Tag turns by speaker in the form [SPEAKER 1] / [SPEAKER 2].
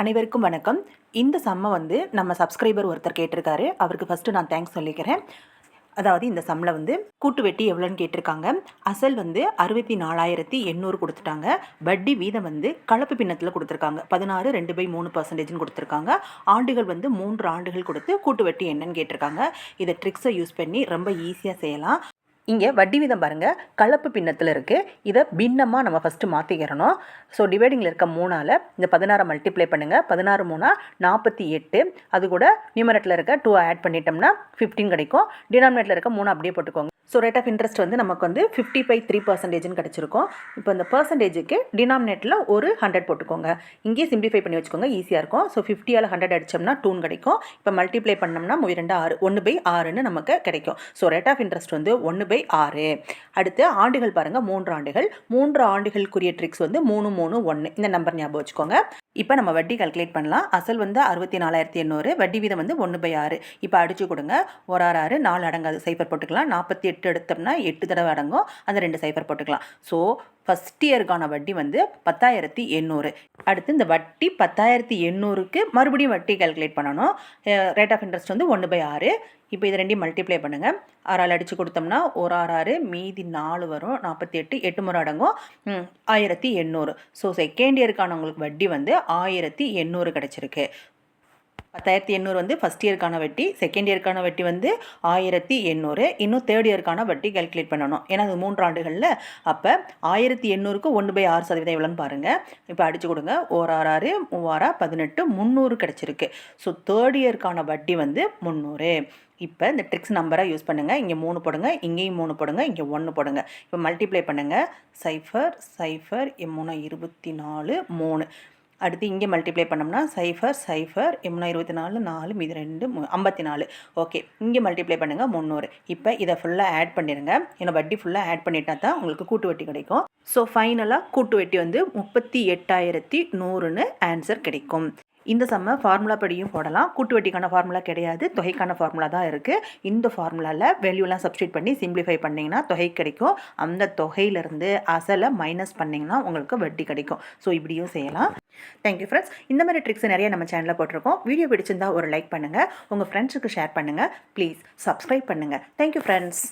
[SPEAKER 1] அனைவருக்கும் வணக்கம். இந்த சம்மை வந்து நம்ம சப்ஸ்கிரைபர் ஒருத்தர் கேட்டிருக்காரு. அவருக்கு ஃபஸ்ட்டு நான் தேங்க்ஸ் சொல்லிக்கிறேன். அதாவது இந்த சம்மில் வந்து கூட்டு வெட்டி எவ்வளோன்னு கேட்டிருக்காங்க. அசல் வந்து அறுபத்தி நாலாயிரத்தி எண்ணூறு கொடுத்துட்டாங்க. வட்டி வீதம் வந்து கலப்பு பின்னத்தில் கொடுத்துருக்காங்க. பதினாறு ரெண்டு பை மூணு பர்சன்டேஜ்னு கொடுத்துருக்காங்க. ஆண்டுகள் வந்து மூன்று ஆண்டுகள் கொடுத்து கூட்டு வெட்டி என்னன்னு கேட்டிருக்காங்க. இதை ட்ரிக்ஸை யூஸ் பண்ணி ரொம்ப ஈஸியாக செய்யலாம். இங்கே வட்டி வீதம் பாருங்கள் கலப்பு பின்னத்தில் இருக்குது இதை பின்னமாக நம்ம ஃபஸ்ட்டு மாற்றிக்கிறணும் ஸோ டிவைடிங்கில் இருக்க மூணால் இந்த பதினாறை மல்டிப்ளை பண்ணுங்கள் பதினாறு மூணா நாற்பத்தி எட்டு. அது கூட நியூமரேட்டில் இருக்க டூ ஆட் பண்ணிட்டோம்னா ஃபிஃப்டீன் கிடைக்கும். டினாமினேட்டில் இருக்க மூணு அப்படியே போட்டுக்கோங்க. ஸோ ரேட் ஆஃப் இன்ட்ரெஸ்ட் வந்து நமக்கு வந்து ஃபிஃப்டி பை த்ரீ பர்சன்டேஜ்னு கிடச்சிருக்கும். இப்போ இந்த பர்சன்டேஜுக்கு டினாமினேட்டில் ஒரு ஹண்ட்ரட் போட்டுக்கோங்க. இங்கேயே சிம்பிளிஃபை பண்ணி வச்சுக்கோங்க ஈஸியாக இருக்கும். ஸோ ஃபிஃப்டியால் ஹண்ட்ரட் அடிச்சோம்னா டூன் கிடைக்கும். இப்போ மல்டிப்ளை பண்ணோம்னா மூவி ரெண்டு ஆறு ஒன்று பை ஆறுன்னு நமக்கு கிடைக்கும். ஸோ ரேட் ஆஃப் இன்ட்ரெஸ்ட் வந்து ஒன்று பை ஆறு. அடுத்து ஆண்டுகள் பாருங்கள் மூன்று ஆண்டுகள். மூன்று ஆண்டுகளுக்குரிய ட்ரிக்ஸ் வந்து மூணு மூணு ஒன்று இந்த நம்பர் ஞாபகம் வச்சுக்கோங்க. இப்போ நம்ம வட்டி கல்குலேட் பண்ணலாம். அசல் வந்து அறுபத்தி நாலாயிரத்தி எண்ணூறு வட்டி வீதம் வந்து ஒன்று பை ஆறு. இப்போ அடிச்சு கொடுங்க. ஒரு ஆறு ஆறு நாலு அடங்காது சைஃபர் போட்டுக்கலாம். நாற்பத்தி எட்டு எடுத்தோம்னா எட்டு தடவை அடங்கும். அந்த ரெண்டு சைஃபர் போட்டுக்கலாம். ஸோ ஃபஸ்ட் இயருக்கான வட்டி வந்து பத்தாயிரத்தி எண்ணூறு. அடுத்து இந்த வட்டி பத்தாயிரத்தி எண்ணூறுக்கு மறுபடியும் வட்டி கல்குலேட் பண்ணணும். ரேட் ஆஃப் இன்ட்ரெஸ்ட் வந்து ஒன்று பை ஆறு. இப்போ இது ரெண்டையும் மல்டிப்ளை பண்ணுங்கள் ஆறால் அடித்து கொடுத்தோம்னா ஒரு ஆறு ஆறு மீதி நாலு வரும். நாற்பத்தி எட்டு எட்டு முறை அடங்கும். ஆயிரத்தி எண்ணூறு. ஸோ செகண்ட் இயருக்கான உங்களுக்கு வட்டி வந்து ஆயிரத்தி எண்ணூறு கிடச்சிருக்கு. பத்தாயிரத்தி எண்ணூறு வந்து ஃபஸ்ட் இயருக்கான வட்டி செகண்ட் இயருக்கான வட்டி வந்து ஆயிரத்தி எண்ணூறு. இன்னும் தேர்ட் இயருக்கான வட்டி கல்குலேட் பண்ணணும். ஏன்னா அது மூன்று ஆண்டுகளில். அப்போ ஆயிரத்தி எண்ணூறுக்கு ஒன்று பை ஆறு சதவீதம் எவ்வளோன்னு பாருங்கள் இப்போ அடிச்சு கொடுங்க. ஓர் ஆறு ஆறு மூவாரா பதினெட்டு முந்நூறு கிடச்சிருக்கு. ஸோ தேர்ட் இயருக்கான வட்டி வந்து முந்நூறு. இப்போ இந்த ட்ரிக்ஸ் நம்பரை யூஸ் பண்ணுங்கள் இங்கே மூணு போடுங்க. இங்கேயும் மூணு போடுங்க. இங்கே ஒன்று போடுங்க. இப்போ மல்டிப்ளை பண்ணுங்கள் சைஃபர் சைஃபர் மூணு இருபத்தி நாலு மூணு. அடுத்து இங்கே மல்டிப்ளை பண்ணோம்னா சைஃபர் சைஃபர் எம்னா இருபத்தி நாலு நாலு மீது ரெண்டு ஐம்பத்தி நாலு ஓகே இங்கே மல்டிப்ளை பண்ணுங்கள் முந்நூறு. இப்போ இதை ஃபுல்லாக ஆட் பண்ணிடுங்க ஏன்னா வட்டி ஃபுல்லாக ஆட் பண்ணிட்டா தான் உங்களுக்கு கூட்டு வட்டி கிடைக்கும். ஸோ ஃபைனலாக கூட்டு வட்டி வந்து முப்பத்தி எட்டாயிரத்தி நூறுன்னு ஆன்சர் கிடைக்கும். இந்த சம்ம ஃபார்முலா படியும் போடலாம். கூட்டு வட்டிக்கான ஃபார்முலா கிடையாது. தொகைக்கான ஃபார்முலா தான் இருக்குது இந்த ஃபார்முலாவில் வேல்யூலாம் சப்ஸ்டியூட் பண்ணி சிம்பிளிஃபை பண்ணிங்கன்னா தொகை கிடைக்கும். அந்த தொகையிலேருந்து அசலை மைனஸ் பண்ணிங்கன்னா உங்களுக்கு வட்டி கிடைக்கும். ஸோ இப்படியும் செய்யலாம். தேங்க்யூ ஃப்ரெண்ட்ஸ் இந்த மாதிரி ட்ரிக்ஸ் நிறைய நம்ம சேனலில் போட்டிருக்கோம். வீடியோ பிடிச்சிருந்தா ஒரு லைக் பண்ணுங்கள் உங்கள் ஃப்ரெண்ட்ஸுக்கு ஷேர் பண்ணுங்கள் ப்ளீஸ் சப்ஸ்கிரைப் பண்ணுங்கள் தேங்க்யூ ஃப்ரெண்ட்ஸ்